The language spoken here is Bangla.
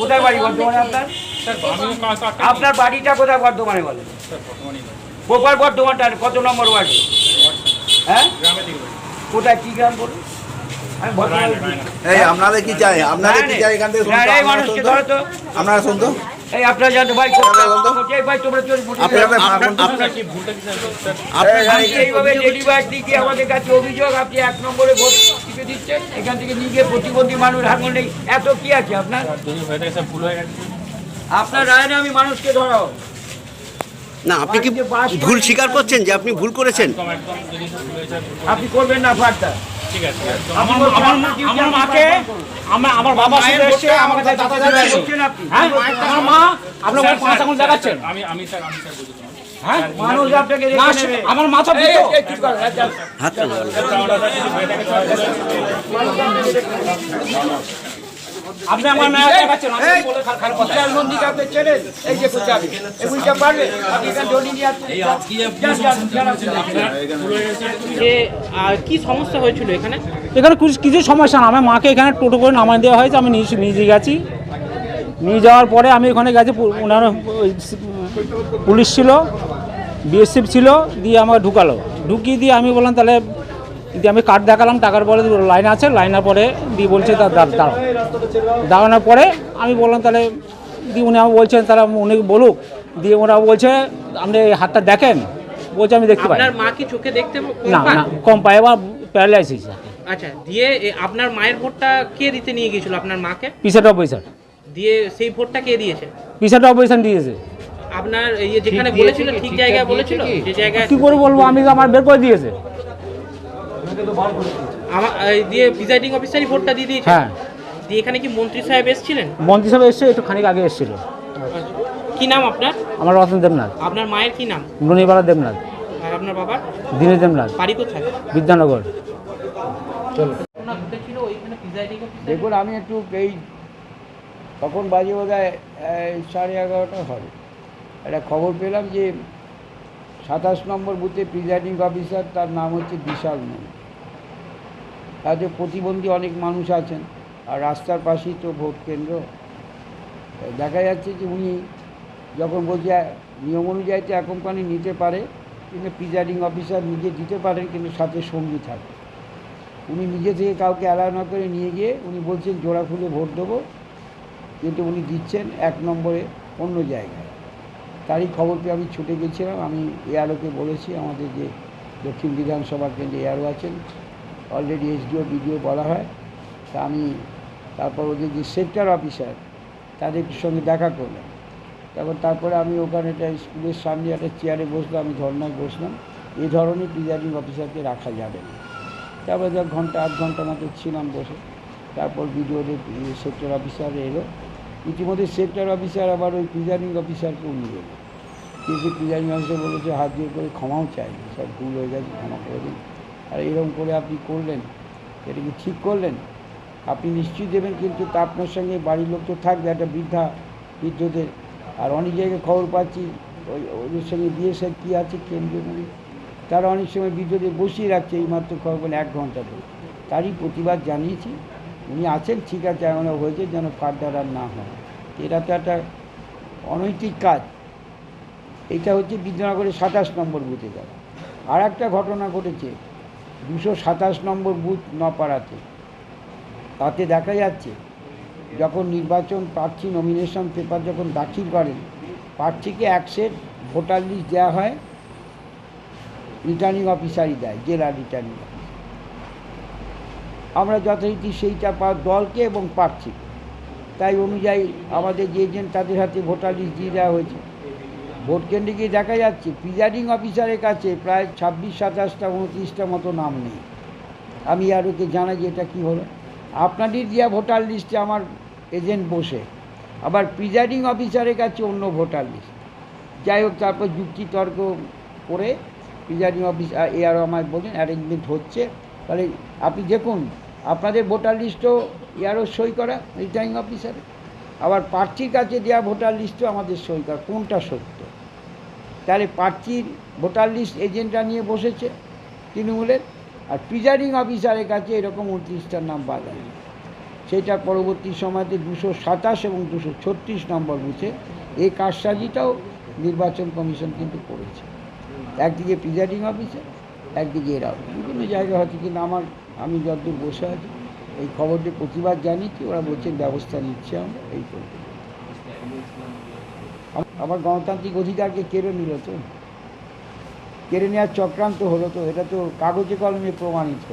কোথায় বাড়ি? বর্ধমানে আপনার? আপনার বাড়িটা কোথায় বর্ধমানে বলেন স্যার প্রপার বর্ধমানটা কত নম্বর ওয়ার্ডে? হ্যাঁ? গ্রামের দিকে বাড়ি। কোথায়? কি গ্রাম বলুন। এই কি চাই? কি চাই এখান থেকে আপনারা এই আপনারা জানতো ভাই ভাই তোমরা আপনারা এইভাবে ডেলিভার আমাদের কাছে অভিযোগ আপনি এক নম্বরে ভোট টিপে দিচ্ছেন এখান থেকে নিয়ে গিয়ে প্রতিবন্ধী মানুষ হাঙ্গল নেই। এত কি আছে আপনার? হয়ে হয়ে আপনার রায় না আমি মানুষকে ধরাও। না আপনি কি ভুল স্বীকার করছেন যে আপনি ভুল করেছেন? আপনি করবেন না ঠিক আছে আমার আমার মাকে বাবা দাদা আপনি। হ্যাঁ? আমার মা আপনার পাঁচ আঙুল দেখাচ্ছেন? আমি আমি স্যার আমি স্যার হ্যাঁ আমার মাথা। হাত আপনি আমার মেয়ে দেখাচ্ছেন আপনি বলে খারাপ কথা বিশাল নন্দীকে আপনি চেনেন? এই যে পূজারি। এই পূজা পারবে? আপনি এখানে দড়ি নিয়ে আসুন। যান, যান, যান, যান। যে কি সমস্যা হয়েছিল এখানে এখানে কিছু- সমস্যা না আমার মাকে এখানে টোটো করে নামায় দেওয়া হয়েছে আমি নিয়ে নিজে গেছি নিয়ে যাওয়ার পরে আমি ওখানে গেছি ওনার পুলিশ ছিল বিএসএফ ছিল দিয়ে আমাকে ঢুকালো। ঢুকিয়ে দিয়ে আমি বললাম তাহলে দিয়ে আমি কার্ড দেখালাম টাকার পরে লাইন আছে লাইনের পরে দিয়ে বলছে তার দাঁড়াও দাঁড়ানোর পরে আমি বললাম তাহলে দিয়ে উনি আমাকে বলছেন তারা উনি বলুক। দিয়ে ওরা বলছে আপনি হাতটা দেখেন। বলছে আমি দেখতে পাই। মা কি চোখে দেখতে না? না কম পায় বা প্যারালাইসিস আচ্ছা দিয়ে আপনার মায়ের ভোটটা কে দিতে নিয়ে গিয়েছিল? আপনার মাকে? পিসেট অপারেশন দিয়ে সেই ভোটটা কে দিয়েছে? পিসেট অপারেশন দিয়েছে। আপনার এই যেখানে বলেছিল ঠিক জায়গায় বলেছিল? যে জায়গায় কি করে বলব? আমি তো আমার বের করে দিয়েছে। আমার এই দিয়ে প্রিজাইডিং অফিসারই ভোটটা দিয়ে দিয়েছে? হ্যাঁ। দিয়ে এখানে কি মন্ত্রী সাহেব এসেছিলেন? মন্ত্রী সাহেব এসছে একটু খানিক আগে এসেছিল। কি নাম আপনার? আমার রতন দেবনাথ। আপনার মায়ের কি নাম? ননিপাড়া দেবনাথ। আর আপনার বাবার দীনেশ দেবনাথ। বাড়ি কোথায়? বিদ্যানগর। অফিসার দেখুন আমি একটু এই তখন বাজে বোধ হয় সাড়ে এগারোটা হবে। একটা খবর পেলাম যে সাতাশ নম্বর বুথে প্রিজাইডিং অফিসার, তার নাম হচ্ছে বিশাল মন। তাতে প্রতিবন্ধী অনেক মানুষ আছেন, আর রাস্তার পাশেই তো ভোট কেন্দ্র। দেখা যাচ্ছে যে উনি যখন বলছে নিয়ম অনুযায়ী তো কোম্পানি নিতে পারে, কিন্তু প্রিজাইডিং অফিসার নিজে দিতে পারেন, কিন্তু সাথে সঙ্গী থাকে উনি নিজে থেকে কাউকে অ্যালাউ না করে নিয়ে গিয়ে উনি বলছেন, জোড়া খুলে ভোট দেবো। কিন্তু উনি দিচ্ছেন এক নম্বরে অন্য জায়গায়। তারই খবর পেয়ে আমি ছুটে গেছিলাম। আমি এআরওকে বলেছি, আমাদের যে দক্ষিণ বিধানসভা কেন্দ্রে এআরও আছেন অলরেডি এসডিও বিডিও বলা হয়। তা আমি তারপর ওদের যে সেক্টর অফিসার তাদের সঙ্গে দেখা করলাম। তারপর তারপরে আমি ওখানে একটা স্কুলের সামনে একটা চেয়ারে বসলাম আমি ধর্নায় বসলাম। এই ধরনের প্রিজাইডিং অফিসারকে রাখা যাবে না। তারপরে ধর ঘণ্টা, আধ ঘণ্টা মতো ছিলাম বসে। তারপর বিডিওদের সেক্টর অফিসার এলো। ইতিমধ্যে সেক্টর অফিসার আবার ওই প্রিজাইডিং অফিসারকেও নিয়ে এলো কিন্তু প্রিজাইডিং অফিসার বলেছে, হাত দিয়ে করে ক্ষমাও চাই, সব ভুল হয়ে গেছে, ক্ষমা করে দিন। আর এরকম করে আপনি করলেন, এটা কি ঠিক করলেন? আপনি নিশ্চয়ই দেবেন, কিন্তু তা আপনার সঙ্গে বাড়ির লোক তো থাকবে, একটা বৃদ্ধা, বৃদ্ধদের। আর অনেক জায়গায় খবর পাচ্ছি, ওই, ওদের সঙ্গে বিএসএফ কী আছে, কেন্দ্রীয় মানে তারা অনেক সময় বিদ্যুৎে বসিয়ে রাখছে, এইমাত্র খবর বলে এক ঘণ্টা ধরে। তারই প্রতিবাদ জানিয়েছি। উনি আছেন, ঠিক আছে এমন হয়েছে যেন ফার্দার আর না হয়। এটা তো একটা অনৈতিক কাজ। এটা হচ্ছে বিদ্যানগরের সাতাশ নম্বর বুথে যাওয়া। আর একটা ঘটনা ঘটেছে, দুশো সাতাশ নম্বর বুথ নপাড়াতে। তাতে দেখা যাচ্ছে, যখন নির্বাচন প্রার্থী নমিনেশন পেপার যখন দাখিল করেন, প্রার্থীকে এক সেট ভোটার লিস্ট দেওয়া হয় রিটার্নিং অফিসারই দেয়, জেলা রিটার্নিং আমরা যথারীতি সেইটা পা, দলকে এবং প্রার্থীকে। তাই অনুযায়ী আমাদের যে এজেন্ট তাদের হাতে ভোটার লিস্ট দিয়ে দেওয়া হয়েছে। ভোট কেন্দ্রে গিয়ে দেখা যাচ্ছে, প্রিজাইডিং অফিসারের কাছে প্রায় ছাব্বিশ, সাতাশটা, উনত্রিশটা মতো নাম নেই। আমি আর ওকে জানাই যে এটা কী হলো। আপনাদের দেওয়া ভোটার লিস্টে আমার এজেন্ট বসে। আবার প্রিজাইডিং অফিসারের কাছে অন্য ভোটার লিস্ট। যাই হোক, তারপর যুক্তি তর্ক করে প্রিজাইডিং অফিস এ আরও আমায় বলছেন অ্যারেঞ্জমেন্ট হচ্ছে। তাহলে আপনি দেখুন, আপনাদের ভোটার লিস্টও ইয়ারও সই করা রিটার্নিং অফিসারে আবার প্রার্থীর কাছে দেওয়া ভোটার লিস্টও আমাদের সই করা, কোনটা সত্য? তাহলে প্রার্থীর ভোটার লিস্ট এজেন্টরা নিয়ে বসেছে তৃণমূলের, আর প্রিজাইডিং অফিসারের কাছে এরকম উনত্রিশটার নাম আছে। সেটা পরবর্তী সময়তে দুশো সাতাশ এবং দুশো ছত্রিশ নম্বর বুথে এই কারসাজিটাও নির্বাচন কমিশন কিন্তু করেছে। একদিকে প্রিজাইডিং অফিসার একদিকে এরা। বিভিন্ন জায়গায় হয়তো কিন্তু আমার, আমি যতদূর বসে আছি, এই খবরটি প্রতিবাদ জানিয়েছি, ওরা বলছেন ব্যবস্থা নিচ্ছে আমরা এই করব আমার গণতান্ত্রিক অধিকারকে কেড়ে নিল তো। কেড়ে নেওয়ার চক্রান্ত হলো তো, এটা তো কাগজে কলমে প্রমাণিত।